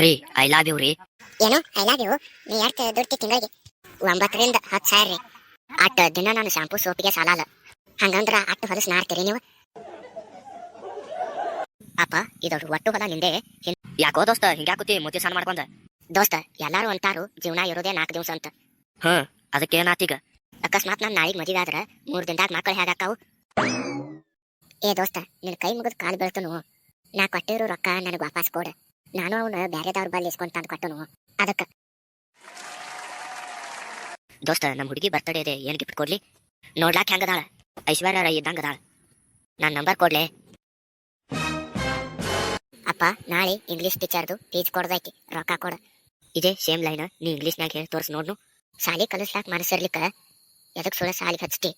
ರೀ I love you ರೀ. ಏನು ಐ ಲವ್ ಯು ನೀ ಎಷ್ಟು ದುಡ್ಡು ತಿಂಗಳಿಗೆ ಒಂಬತ್ತರಿಂದ ಹತ್ತು ಸಾವಿರ ರೀ. ಅಟ್ ದಿನ ನಾನು ಶಾಂಪೂ ಸೋಪಿಗೆ ಸಾಲಲ್ಲ ಹಂಗಂದ್ರ ಅಟ್ಟು ಹೊಲಸ್ ನಾಡ್ತೀರಿ ನೀವು. ಅಪ್ಪ ಇದು ಒಟ್ಟು ಹೊಲ ನಿಂದೆ. ಯಾಕೋ ದೋಸ್ತ ಹಿಂಗ್ಯಾಕುತಿ ಮುದ್ದೆ ಸಾನ್ ಮಾಡ್ಕೊಂಡ? ದೋಸ್ತ ಎಲ್ಲಾರು ಅಂತಾರು ಜೀವನ ಇರೋದೇ ನಾಲ್ಕು ದಿವಸ ಅಂತ. ಹ ಅದಕ್ಕೆ ಏನಾತೀಗ ಅಕಸ್ಮಾತ್ ನಾನು ನಾಳೆಗೆ ಮದುವೆ ಆದ್ರ ಮೂರ್ ದಿನದಾಗ ಮಕ್ಕಳು ಹೇಗಾಕಾವು ಏ ದೋಸ್ತ ನಿನ್ನ ಕೈ ಮುಗಿದು ಕಾಲು ಬೀಳ್ತನು. ನಾ ಕೊಟ್ಟಿರೋ ರೊಕ್ಕ ನನಗೆ ವಾಪಸ್ ಕೊಡ. ನಾನು ಅವನ ಬ್ಯಾರೆದವ್ರ ಬಲ್ಲಿ ಇಸ್ಕೊಂಡ್ ತಂದು ಕೊಟ್ಟನು. ಅದಕ್ಕ. ದೋಸ್ತ, ನಮ್ ಹುಡುಗಿ ಬರ್ತಡೇ ಇದೆ ಏನ್ ಗಿಫ್ಟ್ ಕೊಡ್ಲಿ? ನೋಡ್ಲಾಕ್ ಹೆಂಗದಾಳ ಐಶ್ವರ್ಯ ರೈ ಇದ್ದಂಗ ಅದಾಳ. ನಾನ್ ನಂಬರ್ ಕೊಡ್ಲೆ. ಅಪ್ಪ, ನಾಳೆ ಇಂಗ್ಲಿಷ್ ಟೀಚರ್ದು ಫೀಸ್ ಕೊಡ್ದೈತಿ. ರೊಕ್ಕ ಕೊಡ. ಇದೇ ಸೇಮ್ ಲೈನ್ ನೀ ಇಂಗ್ಲೀಷ್ನಾಗ ಹೇಳಿ ತೋರ್ಸ್ ನೋಡ್ನು. ಸಾಲಿ ಕಲಿಸ್ಲಾಕ್ ಮನಸ್ಸಿರ್ಲಿಕ್ಕ ಎದಕ್ ಸುಳ್ಳ ಸಾಲಿ ಹಚ್ತಿ?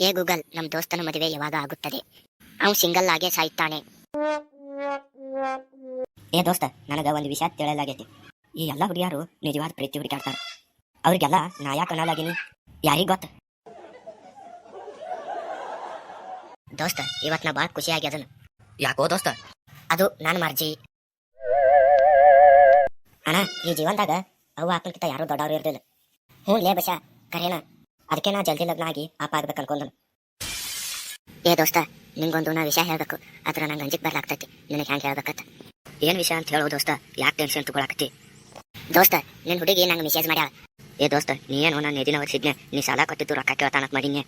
ಏ ಗೂಗಲ್, ನಮ್ ದೋಸ್ತನ ಮದುವೆ ಯಾವಾಗ ಆಗುತ್ತದೆ? ಅವ್ನು ಸಿಂಗಲ್ ಆಗೇ ಸಾಯ್ತಾನೆ. ಏ ದೋಸ್ತ, ನನಗ ಒಂದು ವಿಷಯ ತಿಳಿಯಲಾಗೈತಿ ಈ ಎಲ್ಲಾ ಹುಡುಗಿಯರು ನಿಜವಾದ ಪ್ರೀತಿ ಹುಡುಕಾಡ್ತಾರ ಅವ್ರಿಗೆಲ್ಲ ನಾ ಯಾಕೆ ಅನ್ನಲಾಗಿನಿ? ಯಾರಿಗ್ ಗೊತ್ತ? ದೋಸ್ತ, ಇವತ್ ನಾ ಬಾಳ್ ಖುಷಿ ಆಗ್ಯದನು ಯಾಕೋ ದೋಸ್ತ? ಅದು ನನ್ನ ಮರ್ಜಿ. ಅಣ್ಣ, ಈ ಜೀವನದಾಗ ಅವು ಅಪ್ಪನಕಿಂತ ಯಾರು ದೊಡ್ಡವರು ಇರ್ಲಿಲ್ಲ. ಹ್ಞೂ, ಲೇ ಬಶ ಕರೇನ. ಅದಕ್ಕೆ ನಾ ಜಲ್ದಿ ಲಗ್ನ ಆಗಿ ಅಪ್ಪ ಆಗ್ಬೇಕು ಅನ್ಕೊಂಡನು ಏ ದೋಸ್ತ ನಿಂಗೊಂದು ನಾ ವಿಷಯ ಹೇಳಬೇಕು. ಅದ್ರ ನಂಗೆ ಅಂಜಿಕ್ ಬರ್ಲಾಗ್ತೈತಿ. ನಿನಗೆ ಹೆಂಗೆ ಹೇಳ್ಬೇಕತ್ತ ಏನ್ ವಿಷಯ ಅಂತ ಹೇಳೋ ದೋಸ್ತ. ಯಾಕೆ ಟೆನ್ಷನ್ ತಗೊಳಕತ್ತಿ? ದೋಸ್ತ ನಿನ್ ಹುಡುಗಿ ನಂಗೆ ಮೆಸೇಜ್ ಮಾಡ್ಯಾಳ. ಏ ದೋಸ್ತ ನೀ ಏನು ನಾನು ಎದಿನ ವರ್ಷಿದ್ನೆ ನೀ ಸಾಲ ಕೊಟ್ಟಿದ್ದು ರೊಕ್ಕ ಕೇಳ್ತಾನತ್ ಮಾಡಿದ್ನೆ.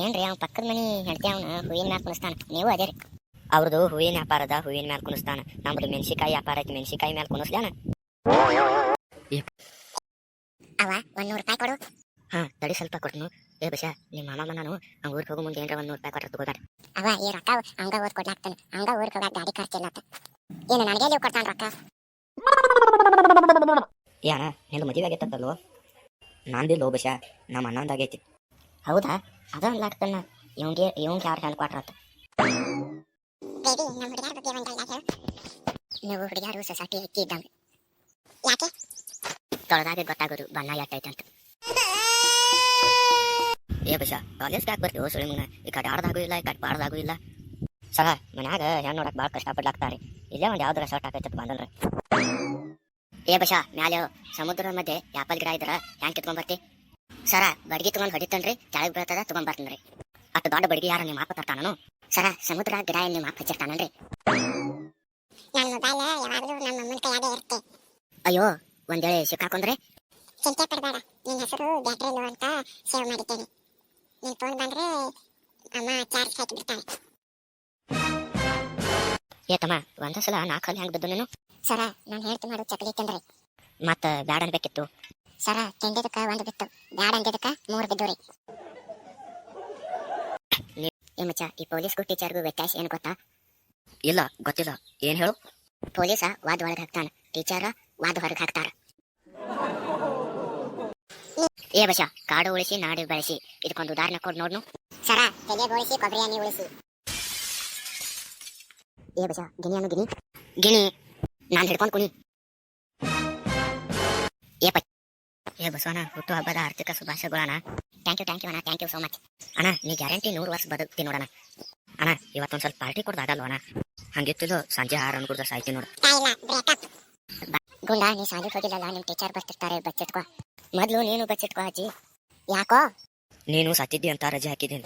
ಏನ್ರಿ ಅವ್ನ ಪಕ್ಕದ ಮನಿ ಹೆಂಡತಿ ಅವನು ಹೂವಿನ ಮ್ಯಾಲ ಕುಣಿಸ್ತಾನ. ನೀವು ಅದೇ ರೀ. ಅವ್ರದ್ದು ಹೂವಿನ ವ್ಯಾಪಾರದ ಹೂವಿನ ಮ್ಯಾಲ ಕುಣಿಸ್ತಾನ. ನಮ್ದು ಮೆಣಸಿಕಾಯಿ ವ್ಯಾಪಾರ ಐತಿ. ಮೆಣಸಿಕಾಯಿ ಮ್ಯಾಲ ಕುಣಿಸ್ಲಾನ ಅವ ಒಂದ್ ನೂರು ರೂಪಾಯಿ ಕೊಡು. ಹಾ ತಡಿ ಸ್ವಲ್ಪ ಕೊಡ್ನು ಏ ಬಸ ನಿಮ್ಮ ಮಾಮ ನಾನು ಆ ಊರಿಗೆ ಹೋಗೋ ಮುಂದೆ ಏನ್ರ ಒಂದ್ ನೂರು ರೂಪಾಯಿ ಕೊಟ್ಟರೆ ತಗೋಬೇಡ ಅವ ಈ ರೊಕ್ಕ ಹಂಗ ಓದ್ ಕೊಡ್ಲಾಕ್ತಾನೆ ಹಂಗ ಊರಿಗೆ ಹೋಗಾಕ ಗಾಡಿ ಖರ್ಚಿಲ್ಲ ಅಂತ ಏನು ನನಗೆ ನೀವು ಕೊಡ್ತಾನ ರೊಕ್ಕ? ಯಾನ ನಿಂದು ಮದುವೆ ಆಗೈತಲ್ಲೋ ನಂದಿಲ್ಲೋ ಬಸ ನಮ್ಮ ಅಣ್ಣಂದಾಗೈತಿ ಹೌದಾ? ಅದ ಅನ್ಲಾಕ್ತಾನ ಇವಂಗೆ ಇವಂಗೆ ಯಾರು ಹೆಣ್ಣು ಕೊಟ್ರತ್ತ ಬೇಬಿ ನಮ್ಮ ಹುಡುಗ್ಯಾರ ಬಗ್ಗೆ ಒಂದು ಡೈಲಾಗ್ ಹೇಳು. ನೀವು ಹುಡುಗ್ಯಾರು ಸೊಸೈಟಿ ಹೆಚ್ಚಿ ಇದ್ದಂಗೆ. ಯಾಕೆ? ತೊಳೆದಾಗ ಗೊತ್ತಾಗೋದು ಬಣ್ಣ ಎಟ್ಟೈತೆ ಅಂತ ಏ ಬಸ ಕಾಲೇಜ್ ಯಾಕೆ ಬರ್ತೀವೋ ಸುಳಿ ಮುನ್ನ. ಈ ಕಡೆ ಆಡ್ದಾಗೂ ಇಲ್ಲ ಈ ಕಡೆ ಬಾಡ್ದಾಗೂ ಇಲ್ಲ. ಸರ ಮನ್ಯಾಗ ಹೆಣ್ಣು ನೋಡಕ್ ಭಾಳ ಕಷ್ಟಪಡ್ಲಾಗ್ತಾರೆ ಇಲ್ಲೇ ಒಂದು ಯಾವ್ದಾರ ಶಾರ್ಟ್ ಹಾಕೈತೆ ಬಂದಲ್ರಿ ಏ ಬಶ ಮ್ಯಾಲೆ ಸಮುದ್ರ ಮಧ್ಯೆ ಯಾಪಲ್ ಗಿಡ ಇದ್ರ ಹ್ಯಾಂಗ್ ಕಿತ್ಕೊಂಡ್ಬರ್ತಿ ಸರ ಬಡ್ಗಿ ತಗೊಂಡ್ ಹೊಡಿತನ್ರಿ ಕೆಳಗ್ ಬೀಳ್ತದ ತಗೊಂಡ್ ಬರ್ತೀನ್ರಿ. ಅಷ್ಟು ದೊಡ್ಡ ಬಡಗಿ ಯಾರ ನಿಮ್ಮ ಅಪ್ಪ ತರ್ತಾನು ಸರ ಸಮುದ್ರ ಗಿಡ ನಿಮ್ಮ ಅಪ್ಪ ನನ್ನ ಮೊಬೈಲ್ ಯಾವಾಗಲೂ ನಮ್ಮ ಅಮ್ಮನ ಕೈಯಾಗೆ ಇರುತ್ತೆ. ಅಯ್ಯೋ ಒಂದೇಳೆ ಸಿಕ್ಕಾಕೊಂಡ್ರೆ ಚಿಂತೆ ಪಡಬೇಡ ನಿನ್ನ ಹೆಸರು ಬ್ಯಾಟ್ರಿ ಲೋ ಅಂತ ಸೇವ್ ಮಾಡಿದ್ದೇನೆ. ನಿನ್ ಫೋನ್ ಬಂದ್ರೆ ಅಮ್ಮ ಚಾರ್ಜ್ ಹಾಕಿ ಬಿಡ್ತಾಳೆ ಏ ತಮ್ಮ ಒಂದ ಸಲ ನಾಲ್ಕು ಹಲ್ಲಿ ಹೆಂಗ್ ಬಿದ್ದು ನೀನು? ಸರ ನಾನು ಹೇಳ್ತಿ ಮಾಡು ಚಕ್ಲಿ ತಿಂದ್ರಿ ಮತ್ತ ಬ್ಯಾಡ ಅನ್ಬೇಕಿತ್ತು. ಸರ ತಿಂದಿದ್ದಕ್ಕ ಒಂದು ಬಿತ್ತು. ಬ್ಯಾಡ ಅಂದಿದ್ದಕ್ಕ ಮೂರು ಬಿದ್ದುರಿ. ಏ ಮಚ್ಚ ಈ ಪೊಲೀಸ್ಗೂ ಟೀಚರ್ಗೂ ವ್ಯತ್ಯಾಸ ಏನು ಗೊತ್ತಾ? ಇಲ್ಲ ಗೊತ್ತಿಲ್ಲ. ಏನ್ ಹೇಳು? ಪೊಲೀಸ ವಾದ ಒಳಗೆ ಹಾಕ್ತಾನ. ಟೀಚರ ವಾದ ಹೊರಗೆ ಹಾಕ್ತಾರ. ಏ ಬಶ ಕಾಡು ಉಳಿಸಿ ನಾಡು ಬೆಳೆಸಿ. ಇದಕ್ಕೊಂದು ಉದಾಹರಣೆ ಕೊಡ್ ನೋಡ್ನು. ಸರ ತಲೆ ಬೋಳಿಸಿ ಕೊಬ್ಬರಿ ಎಣ್ಣೆ ಉಳಿಸಿ. ಏ ಬಶ ಗಿಣಿ ಅನ್ನು ಗಿಣಿ. ಗಿಣಿ ನಾನು ಹಿಡ್ಕೊಂಡು ಕುಣಿ. ಏ ಪ ಏ ಬಸವಣ್ಣ ಹುಟ್ಟು ಹಬ್ಬದ ಆರ್ಥಿಕ ಶುಭಾಶಯಗಳಣ್ಣ ಥ್ಯಾಂಕ್ ಯು ಥ್ಯಾಂಕ್ ಯು ಅಣ್ಣ ಥ್ಯಾಂಕ್ ಯು ಸೋ ಮಚ್ ಅಣ್ಣ ನೀ ಗ್ಯಾರಂಟಿ ನೂರು ವರ್ಷ ಬದುಕ್ತಿ ನೋಡಣ ಅಣ್ಣ ಇವತ್ತೊಂದು ಸ್ವಲ್ಪ ಪಾರ್ಟಿ ಕೊಡ್ದಾಗಲ್ವ ಅಣ್ಣ? ಹಂಗಿತ್ತಿದ್ದು ಸಂಜೆ ಆರು ಅನ್ಕೊಡ್ದ ಸಾಯ್ತಿ ನೋಡು. ಗುಂಡ ನೀ ಶಾಲೆಗೆ ಹೋಗಿಲ್ಲಲ್ಲ ನಿಮ್ ಟೀಚರ್ ಬರ್ತಿರ್ತಾರೆ ಬಚ್ಚಿಟ್ಕೋ. ಮೊದ್ಲು ನೀನು ಬಚ್ಚಿಟ್ಕೋ ಅಜ್ಜಿ. ಯಾಕೋ? ನೀನು ಸತ್ತಿದ್ದಿ ಅಂತ ರಜೆ ಹಾಕಿದ್ದೀನಿ.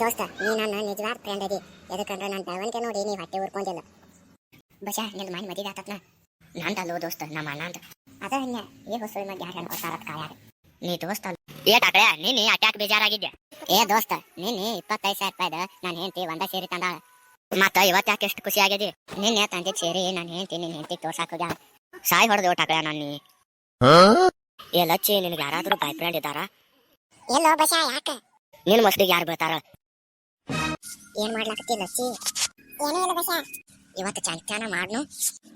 ದೋಸ್ತ ನೀ ನನ್ನ ನಿಜವಾದ ಫ್ರೆಂಡ್ ಅದಿ. ಎದಕ್ಕಂದ್ರೆ ನನ್ನ ಬೆಳವಣಿಗೆ ನೋಡಿ ನೀ ಹೊಟ್ಟೆ ಉರ್ಕೊಂಡಿಲ್ಲ. ಬಶ ನಿಲ್ ಮನೆ ಮದಿಗೆ ಆತತ್ನ ನಂದಲ್ಲೋ ದೋಸ್ತ ನಮ್ಮ ಅಣ್ಣ ಅಂತ ಅದ ಹಂಗ ಈ ಹೊಸ ಮಧ್ಯ ಯಾರು ಅನ್ಕೋತಾರ ಕಾಯಾಗ ನೀ ದೋಸ್ತ ಅಲ್ಲ. ಏ ಟಾಕಳೆ ನೀನು ಅಟ್ಯಾಕ್ ಬೇಜಾರಾಗಿದ್ಯಾ? ಏ ದೋಸ್ತ ನೀನು ಇಪ್ಪತ್ತೈದು ಸಾವಿರ ರೂಪಾಯಿದ ನಾನು ಹೆಂಡತಿ ಒಂದ ಸೇರಿ ತಂದಾಳ. ಮತ್ತ ಇವತ್ತು ಯಾಕೆ ಎಷ್ಟು ಖುಷಿ ಆಗಿದೆ ನಿನ್ನೆ ತಂದಿದ್ದು ಸೇರಿ ನಾನು ಹೆಂಡತಿ ನಿನ್ನ ಹೆಂಡತಿ ತೋರ್ಸಾಕ್ ಹೋಗ್ಯಾಳ. ಸಾಯ್ ಹೊಡೆದು ಟಾಕಳೆ ನಾನು ಏ ಲಚ್ಚಿ ನಿನಗೆ ಯಾರಾದರೂ ಬಾಯ್ ಫ್ರೆಂಡ್ ಇದ್ದಾರ? ಎಲ್ಲೋ ಬಸ ಯಾಕ? ನಿನ್ನ ಮಸ್ತಿಗೆ ಯಾರು ಬೀಳ್ತಾರ ಏನ್ ಮಾಡ್ಲಾಕತ್ತಿ ಲಚ್ಚಿ? ಏನೋ ಇಲ್ಲ ಬಸ ಇವತ್ತು ಚಂಚಾನ ಮಾಡ್ನು.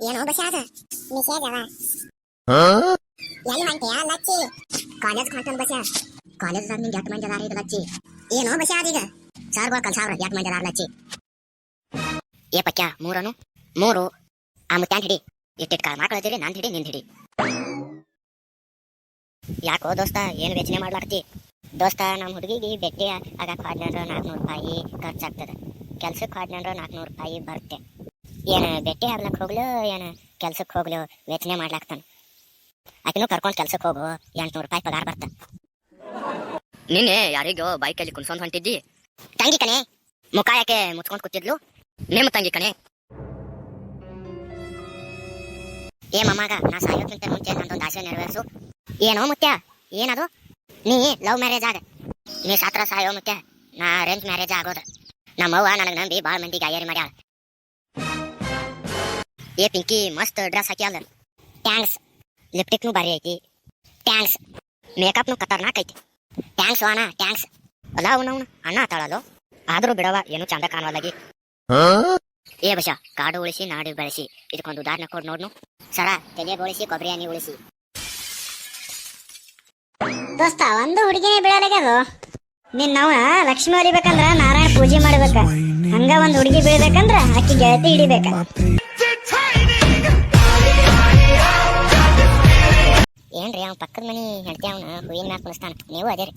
ಏನೋ ಬಸ ಅದ. ಮೆಸೇಜ್ ಅವ. ಎಲ್ಲಿ ಹೊಂಟಿಯಾ ಲಚ್ಚಿ? ಕಾಲೇಜ್ ಹೊಂಟನ್ ಕಾಲೇಜ್ ಕಾಲೇಜ್ದಾಗ ನಿಂಗೆ ಎಷ್ಟು ಮಂದಿ ಅದಾರ ಈಗ ಲಚ್ಚಿ? ಏನೋ ಬಶ ಈಗ. ಸಾರ್ಗಳು ಕಲ್ಸಾವ್ರ ಎಷ್ಟು ಮಂದಿ ಅದಾರ ಲಚ್ಚಿ? ಏ ಪಕ್ಯ ಮೂರನು? ಮೂರು? ಆ ಮುತ್ಯಾನ್ ಹಿಡಿ. ಇಟ್ಟಿಟ್ ಕಾಲ್ ಮಾಡ್ಕೊಳ್ತೀರಿ ನಾನ್ ಹಿಡಿ ನಿನ್ ಹಿಡಿ. ಯಾಕೋ ದೋಸ್ತ ಏನ್ ಯೋಚನೆ ಮಾಡ್ಲಾಡ್ತಿ? ದೋಸ್ತ ನಮ್ಮ ಹುಡುಗಿಗೆ ಬೆಟ್ಟಿ ಆಗಕ್ಕೆ ಹೋದ್ನಂದ್ರೆ ನಾಲ್ಕುನೂರು ರೂಪಾಯಿ ಖರ್ಚಾಗ್ತದೆ. ಕೆಲ್ಸಕ್ಕೆ ಹೋದ್ನಂದ್ರೆ ನಾಲ್ಕುನೂರು ರೂಪಾಯಿ ಬರುತ್ತೆ. ಏನು ಬೆಟ್ಟಿ ಆಗ್ಲಕ್ಕೆ ಹೋಗ್ಲು ಏನು ಕೆಲ್ಸಕ್ಕೆ ಹೋಗ್ಲು ವೇಚನೆ ಮಾಡ್ಲಾಕ್ತಾನೆ. ಆಕಿನೂ ಕರ್ಕೊಂಡು ಕೆಲ್ಸಕ್ಕೆ ಹೋಗು ಎಂಟುನೂರು ರೂಪಾಯಿ ಪಗಾರ ಬರ್ತ. ನಿನ್ನೆ ಯಾರಿಗೋ ಬೈಕಲ್ಲಿ ಕುಣ್ಸ್ಕೊಂಡ್ ಹೊಂಟಿದ್ದಿ. ತಂಗಿ ಕಣೆ ಮುಖ ಯಾಕೆ ಮುಚ್ಕೊಂಡ್ ಕೂತಿದ್ಲು? ನಿಮ್ಮ ತಂಗಿ ಕಣೆ. ಏ ಮಮ್ಮಗ ನಾ ಸಾಯೋಕ್ಕಿಂತ ಮುಂಚೆ ನಂದೊಂದು ಆಸೆ ನೆರವೇರಿಸು ಏನೋ ಮುತ್ಯ ಏನದು ನೀ ಲವ್ ಮ್ಯಾರೇಜ್ ಆಗ ನೀ ಸಾತ್ರ ಸಾಯೋ ಮುತ್ಯ ನಾ ಅರೇಂಜ್ ಮ್ಯಾರೇಜ್ ಆಗೋದ ನಮ್ಮವ್ವ ನನಗೆ ನಂಬಿ ಭಾಳ ಮಂದಿಗೆ ಅಯ್ಯರಿ ಮಾಡ್ಯಾಳ ಏ ಪಿಂಕಿ ಮಸ್ತ್ ಡ್ರೆಸ್ ಹಾಕ್ಯಾಳ ಟ್ಯಾಂಕ್ಸ್ ಲಿಪ್ಟಿಕ್ನು ಭಾರಿ ಐತಿ ಟ್ಯಾಂಕ್ಸ್ ಮೇಕಪ್ನು ಖತರ್ನಾಕ್ ಐತಿ ಟ್ಯಾಂಕ್ಸ್ ಅಣ್ಣ ಟ್ಯಾಂಕ್ಸ್ ಅಲ್ಲ ಅವನವನು ಅಣ್ಣ ಆತಾಳಲ್ಲೋ ಆದ್ರೂ ಬಿಡವ ಏನು ಚಂದ ಕಾಣವಲ್ಲಾಗಿ ಏ ಬಶ ಕಾಡು ಉಳಿಸಿ ನಾಡು ಬೆಳೆಸಿ. ಇದಕ್ಕೊಂದು ಉದಾಹರಣೆ ಕೊಡ್ ನೋಡ್ನು. ಸರ ತೆಲೆ ಬೋಳಿಸಿ ಕೊಬ್ಬರಿ ಎಣ್ಣೆ ಉಳಿಸಿ. ದೋಸ್ತ ಒಂದು ಹುಡುಗಿನೇ ಬೀಳಲಾಗ್ಯದು ನಿನ್ ನಾವ ಲಕ್ಷ್ಮಿ ಹೊಲಿಬೇಕಂದ್ರ ನಾರಾಯಣ ಪೂಜೆ ಮಾಡ್ಬೇಕ. ಹಂಗ ಒಂದ್ ಹುಡುಗಿ ಬೀಳ್ಬೇಕಂದ್ರ ಅಕ್ಕಿ ಗೆಳತಿ ಹಿಡಿಬೇಕ. ಏನ್ರಿ ಅವ್ನ ಪಕ್ಕದ ಮನಿ ಹೆಂಡತಿ ಅವನ ಹೂವಿನ ಮ್ಯಾಲ ಕುಣಿಸ್ತಾನ? ನೀವು ಅದೇ ರೀ.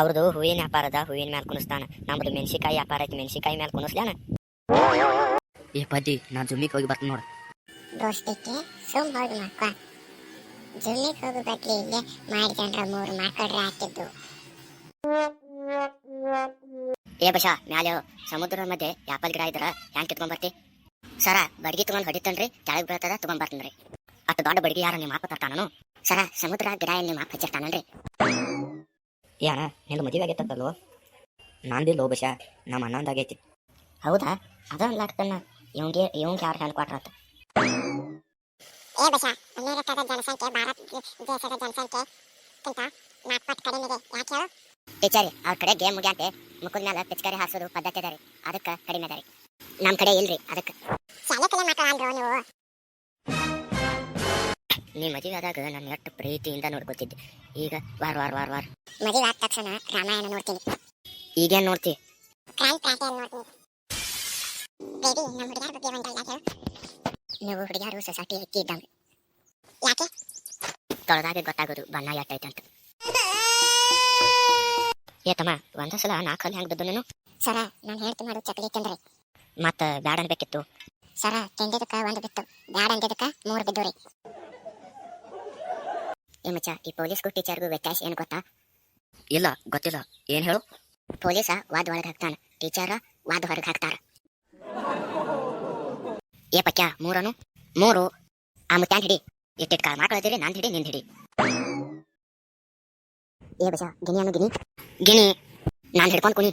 ಅವ್ರದ್ದು ಹೂವಿನ ವ್ಯಾಪಾರದ ಹೂವಿನ ಮ್ಯಾಲ ಕುಣಿಸ್ತಾನ. ನಮ್ದು ಮೆಣಸಿಕಾಯಿ ವ್ಯಾಪಾರ ಐತಿ ಮೆಣಸಿಕಾಯಿ ಮ್ಯಾಲ ಕುಣಿಸ್ಲಾನ ಏ ಪದಿ ನಾ ಜುಮ್ಮಿಗೆ ಹೋಗಿ ಬರ್ತೀನಿ ನೋಡು. ದೋಸ್ತಿಕ್ಕೆ ಸುಮ್ ಹೋಗಿ ಮಕ್ಕ. ಜುಮ್ಮಿಗೆ ಹೋಗಿ ಬದ್ಲಿ ಇಲ್ಲೇ ಮಾಡಿಕೊಂಡ್ರ ಮೂರು ಮಾಡ್ಕೊಡ್ರೆ ಹಾಕಿದ್ದು ಏ ಬಶ ಮ್ಯಾಲೆ ಸಮುದ್ರ ಮಧ್ಯೆ ಯಾಪಲ್ ಗಿಡ ಇದ್ರ ಹ್ಯಾಂಗ್ ಕಿತ್ಕೊಂಡ್ ಬರ್ತಿ? ಸರ ಬಡ್ಗಿ ತಗೊಂಡ್ ಹೊಡಿತನ್ರಿ ಕೆಳಗ್ ಬೀಳ್ತದ ತಗೊಂಡ್ ಬರ್ತೀನ್ರಿ ಅಟ್ ದೊಡ್ಡ ಬಡ್ಗಿ ಯಾರ ನಿಮ್ಮ ಮಾಪ ತರ್ತಾನನು ಸರ ಸಮುದ್ರ ಗಿಡ ಏನ್ ನಿಮ್ಮ ಮಾಪ ಹಚ್ಚಿರ್ತಾನಲ್ರಿ? ಯಾರ ನಿಂದು ಮದುವೆ ಆಗೈತಲ್ಲೋ ನಂದಿಲ್ಲೋ ಬಶ ನಮ್ಮ ಅಣ್ಣಂದಾಗೈತಿ. ಹೌದಾ? ಅದ ಅನ್ಲಾಕ್ತನ್ನ ಇವಂಗೆ ಇವಂಗೆ ಯಾರು ಹೆಣ್ಣು ಕೊಟ್ರತ್ತ ಏ ಬಸ ಅಮೆರಿಕದ ಜನಸಂಖ್ಯೆ ಭಾರತ ದೇಶದ ಜನಸಂಖ್ಯೆ ಕಿಂತ ನಾಲ್ಕು ಪಟ್ಟು ಕಡಿಮೆ ಇದೆ. ಯಾಕೆ ಹೇಳು? ಟೀಚರ್ ಅವ್ರ ಕಡೆ ಗೇಮ್ ಮುಗ್ಯಾಂತೆ ಮುಖದ ಮೇಲೆ ಪಿಚ್ಕಾರಿ ಹಾಸೋದು ಪದ್ಧತಿ ಅದ ರೀ. ಅದಕ್ಕೆ ಕಡಿಮೆ ಅದ ರೀ. ನಮ್ಮ ಕಡೆ ಇಲ್ರಿ ಅದಕ್ಕೆ. ಶಾಲೆ ಕಲೆ ನೀವು? ನೀ ಮದುವೆ ಆದಾಗ ನನ್ನ ಎಷ್ಟು ಪ್ರೀತಿಯಿಂದ ನೋಡ್ಕೋತಿದ್ದೆ. ಈಗ ವಾರ ವಾರ ವಾರ ವಾರ. ಮದುವೆ ಆದ ತಕ್ಷಣ ರಾಮಾಯಣ ನೋಡ್ತೀನಿ. ಈಗೇನ್ ನೋಡ್ತಿ? ನೋಡ್ತೀನಿ. ಬೇಬಿ ನಮ್ಮ ಹುಡುಗಿಯರ ಬಗ್ಗೆ ಒಂದು ಯಾಕೆ ಹೇಳು ನೀವು ಹುಡುಗಿಯಾರು ಸೊಸೈಟಿ ಅಕ್ಕಿ ಇದ್ದಂಗೆ ಯಾಕೆ? ತೊಳೆದಾಗ ಗೊತ್ತಾಗೋದು ಬಣ್ಣ ಎಟ್ಟೈತೆ ಅಂತ. ಏ ತಮ್ಮ ಒಂದ ಸಲ ನಾಲ್ಕಲ್ಲಿ ಹೆಂಗ್ ಬಿದ್ದು ನೀನು? ಸರ ನಾನು ಹೇಳ್ತಿ ಮಾಡು ಚಕಲಿ ತಿಂದ್ರಿ. ಮತ್ತ ಬ್ಯಾಡ ಅನ್ಬೇಕಿತ್ತು. ಸರ ತಿಂದಿದ್ದಕ್ಕ ಒಂದು ಬಿತ್ತು. ಬ್ಯಾಡ ಅಂದಿದ್ದಕ್ಕ ಮೂರು ಬಿದ್ದು ರೀ ಏ ಮಚ್ಚ ಈ ಪೊಲೀಸ್ಗೂ ಟೀಚರ್ಗೂ ವ್ಯತ್ಯಾಸ ಏನು ಗೊತ್ತಾ? ಇಲ್ಲ ಗೊತ್ತಿಲ್ಲ. ಏನ್ ಹೇಳು? ಪೊಲೀಸ ವಾದ ಒಳಗೆ ಹಾಕ್ತಾನ. ಟೀಚರ ವಾದ ಹೊರಗೆ ಹಾಕ್ತಾರ. ಏ ಪಕ್ಯ ಮೂರನು? ಮೂರು. ಆ ಮುತ್ಯಾನ್ ಹಿಡಿ. ಇಟ್ಟಿಟ್ ಕಾಳ ಮಾಡ್ಕೊಳ್ತೀರಿ ನಂದ್ ಹಿಡಿ ನಿಂದ್ ಹಿಡಿ. ಏ ಬಸ ಗಿನಿ ಅನ್ನು ಗಿನಿ. ಗಿನಿ ನಾನ್ ಹಿಡ್ಕೊಂಡ್ ಕುನಿ